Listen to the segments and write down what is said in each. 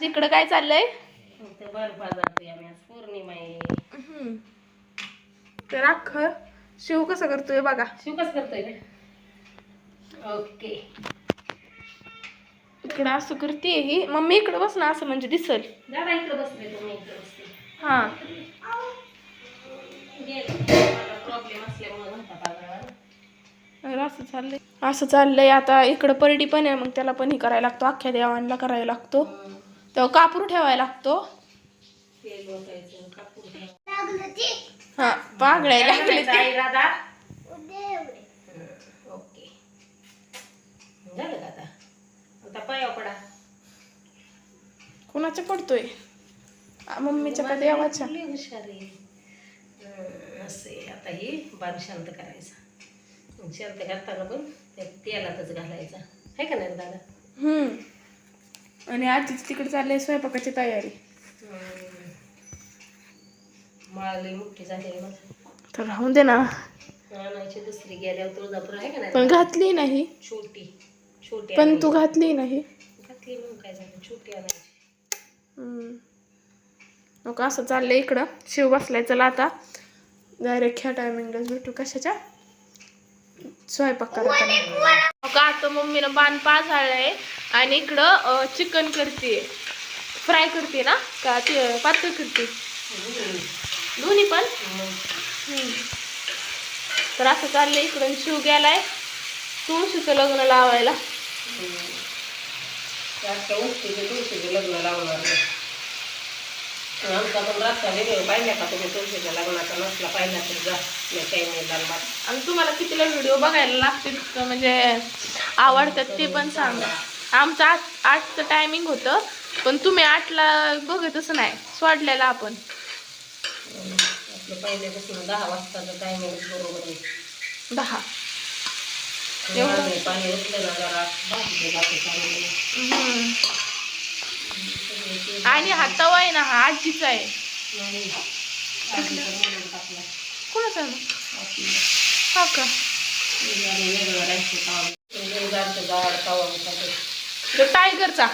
इकडं काय चाललंय? तर अख्खं शिव कसं करतोय बघा. शिव कसं करतोय ओके. इकडं असं करते ही. मम्मी इकडं बस ना असं म्हणजे दिसल. दादा इकडे बसले तुम्ही इकडे बसले हा. प्रॉब्लेम असल्यामुळे म्हणता बाजारात तर असं चाललंय. असं चाललंय. आता इकडं परडी पण आहे मग त्याला पण हे करायला लागतो. अख्ख्या देवांना करायला लागतो. तेव्हा कापूर ठेवायला लागतो. तेल ओतायचं कापूर ठेवायचं. हा पागळ्या लागले ते. ओके. झालं का आता? आता पाया पडा. कुणाच्या पडतोय? मम्मीच्या का देवाच्या हुशार आहे. हं, असं. आता ही शांत करायचा. शांत करताना पण त्या तेलातच घालायचा. आहे का नाही रे दादा? हम्म. आणि आजीच तिकडे चाललंय स्वयंपाकाची तयारी. तर राहून दे ना. दुसरी गेल्यावर तुळजापूर आहे का नाही? पण घातली नाही. छोटी छोटी पण. तू घातली नाही. घातली म्हणून काय झालं? छोटी आणायची. असं चाललंय इकडं. शिव बसलाय चला आता. डायरेक्ट ह्या टायमिंगलाच भेटू. कशाच्या? स्वयंपाक करताना. आता मम्मीनं बाण पाझाळलाय आणि इकडं चिकन करते फ्राय करते ना? का ते पातळ करते दोन्ही पण? हम्म. तर असं चाललंय इकडून शिव गेलाय. तुळशीचं लग्न लावायला. लग्न लावणार. आमचा पण रस्ता व्हिडिओ पाहिला का तुम्ही? तुळशीच्या लग्नाचा नसला पाहिला तर जा. मी काही नाही लालबाग आणि तुम्हाला कितीला व्हिडिओ बघायला लागतील म्हणजे आवडतात ते पण सांगा. आमचं आठ आठचं टायमिंग होतं पण तुम्ही आठला बघतच नाही. सोडलेलं आपण. आपलं पहिल्यापासून दहा वाजताचं टायमिंग बरोबर आहे. दहा. मी पाणी उठलं ना जरा. आणि हा तवा आहे ना हा आजीचा आहे. कोणाचा हा का? ते. टायगरचा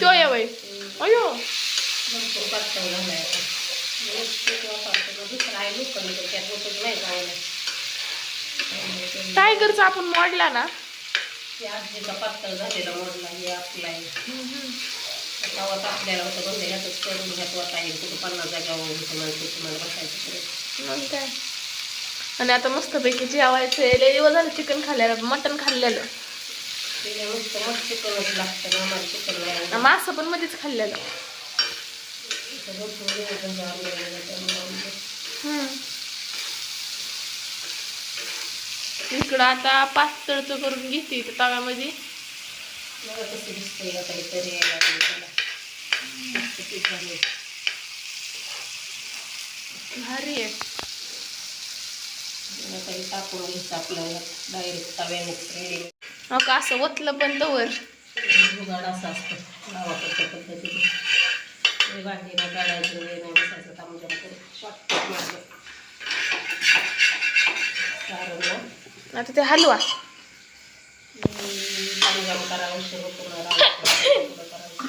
तो आहे वय अयो. टायगरचा आपण मोडला ना. आजीचा पातळ झालेला मोडला हे आपला तवा तापलेला होता बंद ह्यातच करून ह्यात वता येईल कुठं पन्नास जाग्यावर तुम्हाला तुम्हाला बसायचं मग काय? आणि आता मस्तपैकी जेवायचं आहे. लय दिवस झालं चिकन खाल्लेलं मटन खाल्लेलं. चिकनच लागतं ना चिकन नाही. मासं पण मध्येच खाल्लेलं. इकडं आता पातळचं करून घेते तव्यामध्ये. दिसतंय आता भारी आहे. आता हे टाकून घ्यायचं आपल्याला डायरेक्ट तव्याने असं ओतलं पण तवर जुगाड असा असतो गावाकडच्या पद्धतीने. भांडी नाही काढायचं वेळ नाही बसायचं तामजाम करून शॉर्टकट मारलं. कारण ना आता ते हलवा तामजाम करा उशीर होतो ना राहायचं पुढं करायचं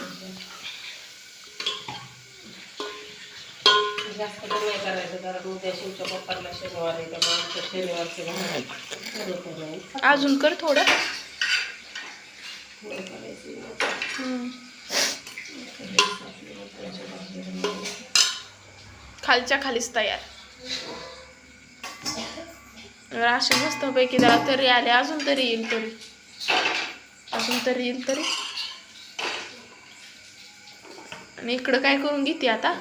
जास्त पण नाही करायचं कारण उद्या शिवच्या पप्पाला शनिवार आहे त्यामुळे आमचं शनिवारचं घालायचं होत नाही अजून कर थोडं. खालच्या खालीच तयार. असे मस्तपैकी जरा तरी आले अजून तरी येईल तरी. अजून तरी येईल तरी. आणि इकडं काय करून घेते आता?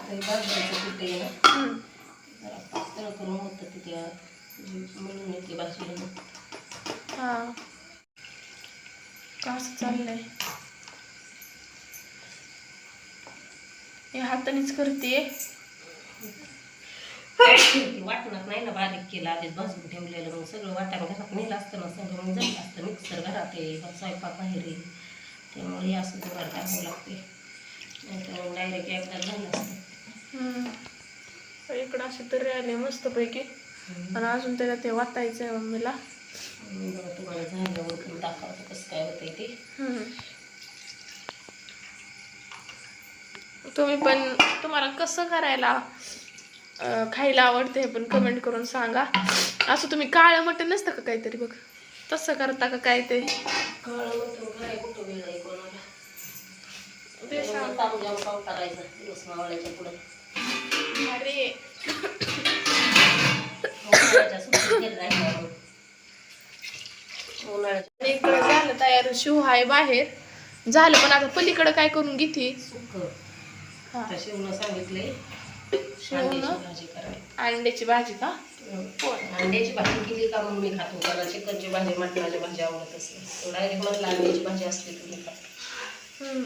ते भाजण्याचं पीठ आहे ना हम्म. जरा पातळ करून होतं तिथे म्हणून येते भाजलेलं हा कसं चाललंय? हे हातानेच करते. वाटणार नाही ना बारीक केलं आधीच भाजून ठेवलेलं मग सगळं वाटण घरात नेलं असतं ना सगळं मग झालं असतं मिक्सर घरात आहे स्वयंपाक बाहेर आहे त्यामुळे हे असं जोरात टाकावं लागते. नाही तर मग डायरेक्ट एकदा झालं असतं. इकडं असे तरी आले मस्तपैकी. आणि अजून त्याला ते वाटायचं आहे मम्मीला. मी तुम्हाला झाल्यावर दाखवतो कसं काय होतंय ते तुम्ही पण तुम्हाला कसं करायला खायला आवडते हे पण कमेंट करून सांगा. असं तुम्ही काळं मटण नसतं का काहीतरी बघ? तसं करता का काय ते? ते सांग. इकडे झालं तयार शिव हाय बाहेर. झालं पण आता पलीकडे काय करून घेते? शिवनं सांगितलंय? अंड्याची भाजी का? अंड्याची भाजी केली का मग मी खातो? त्याला चिकनची भाजी मटणाची भाजी आवडत असते डायरेक्ट म्हटलं अंड्याची भाजी असते तुम्ही खा हम्म.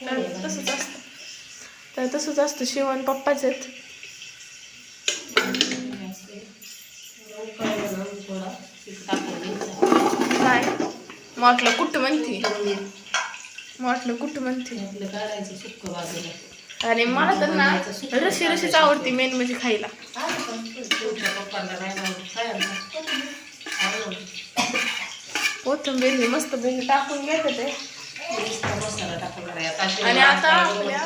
तर तसंच असतं. तर तसंच असतं शिवण पप्पाच आहेत. काय? म्हटलं कुठं म्हणते? कोथिंबीर म्हटलं कुठं म्हणते? अरे आणि मला तर ना रशी रशीच आवडते मेन म्हणजे खायला. कोथंबीर मस्त पैकी टाकून घेते ते. आणि आता आपल्या-.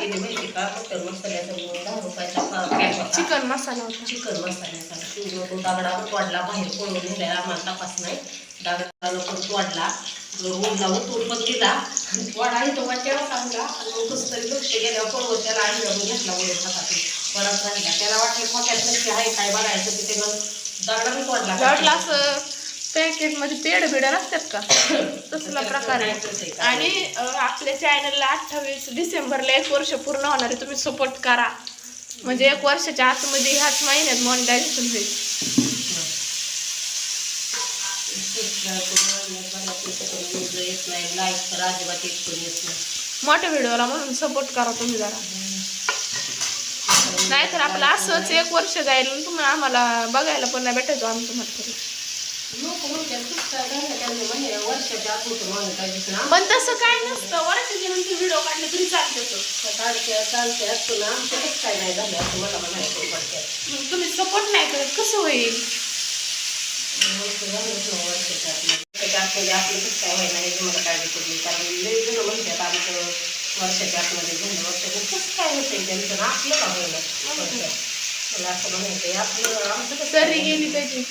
चिकन मसाला होता. चिकन मसाल्याचा तो तोडला बाहेर पळून नेला आम्हाला तपास नाही. दगडाला पण तोडला. रोडला उतरून पण दिला आणि तोडा इथं वाट्यावर टाकला आणि मग कसं तरी लक्ष गेल्यावर पळवत त्याला आणलं मग घेतला वळून हातातून. परत राहिला. त्याला वाटलं खोक्यात नक्की आहे काय बघायचं ते त्यानं दगडाने तोडला. असं. पॅकेटमध्ये पेड बिड नसतात का? तसला प्रकार आहे. आणि आपल्या चॅनलला अठ्ठावीस डिसेंबरला एक वर्ष पूर्ण होणार आहे. तुम्ही सपोर्ट करा. म्हणजे एक वर्षाच्या आतमध्ये ह्याच महिन्यात मॉनिटायझेशन होईल. मोठ्या व्हिडिओला म्हणून सपोर्ट करा तुम्ही जरा. नाहीतर आपलं असंच एक वर्ष जाईल तुम्ही आम्हाला बघायला पण नाही भेटायचो आम्ही तुम्हाला पण तसं काय नसतं वर्षाच्या नंतर व्हिडिओ काढले तरी चालते तो. मग तुम्ही सपोर्ट नाही करत कसं होईल वर्षाच्या आत वर्षाच्या आतमध्ये हे आमचं वर्षाच्या कसं काय होतंय त्यांचं आपलं का असं म्हणायचं आपलं आमचं कसं तरी? गेली त्याची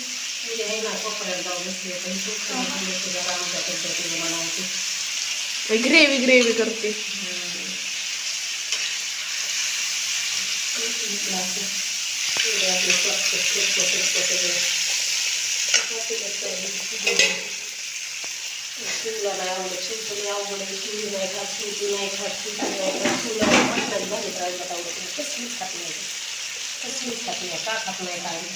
म्हणजे हे ना कोपऱ्यात जाऊन बसले पण खूप जरा आमच्या पद्धतीने म्हणायचे ग्रेव्ही ग्रेव्ही करते शिवला नाही आवडत शिवचं आवडत शिवली नाही खात शिवची नाही खात शिवची नाही खात शिवला मटणाची भाजी करायला आवडत नाही कसलीच खात नाही कसलीच खात नाही का खात नाही काय लिडी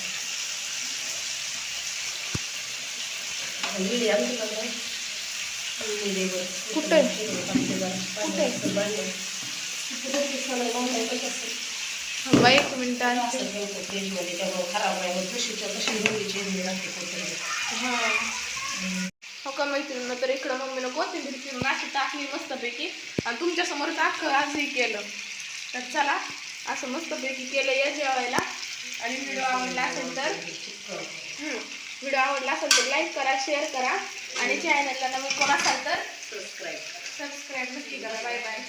आमची का काय लिडीवर कुठे? कुठे कुठे बाई एक मिनिट आणते फ्रीजमध्ये त्यामुळे खराब नाही होत जशीच्या तशी कुठे? हिरवी एक कोथिंबीर हो. का मैत्रिणीनं तर इकडं मम्मीनं कोथिंबीर फिरून अशी टाकली मस्तपैकी. आणि तुमच्यासमोर टाक आजही केलं. तर चला असं मस्तपैकी केलं या जेवायला. आणि व्हिडिओ आवडला असेल तर व्हिडिओ आवडला असेल तर लाईक करा शेअर करा. आणि चॅनलला नवीन कोण असाल तर सबस्क्राईब. सबस्क्राईब नक्की करा. Bye bye.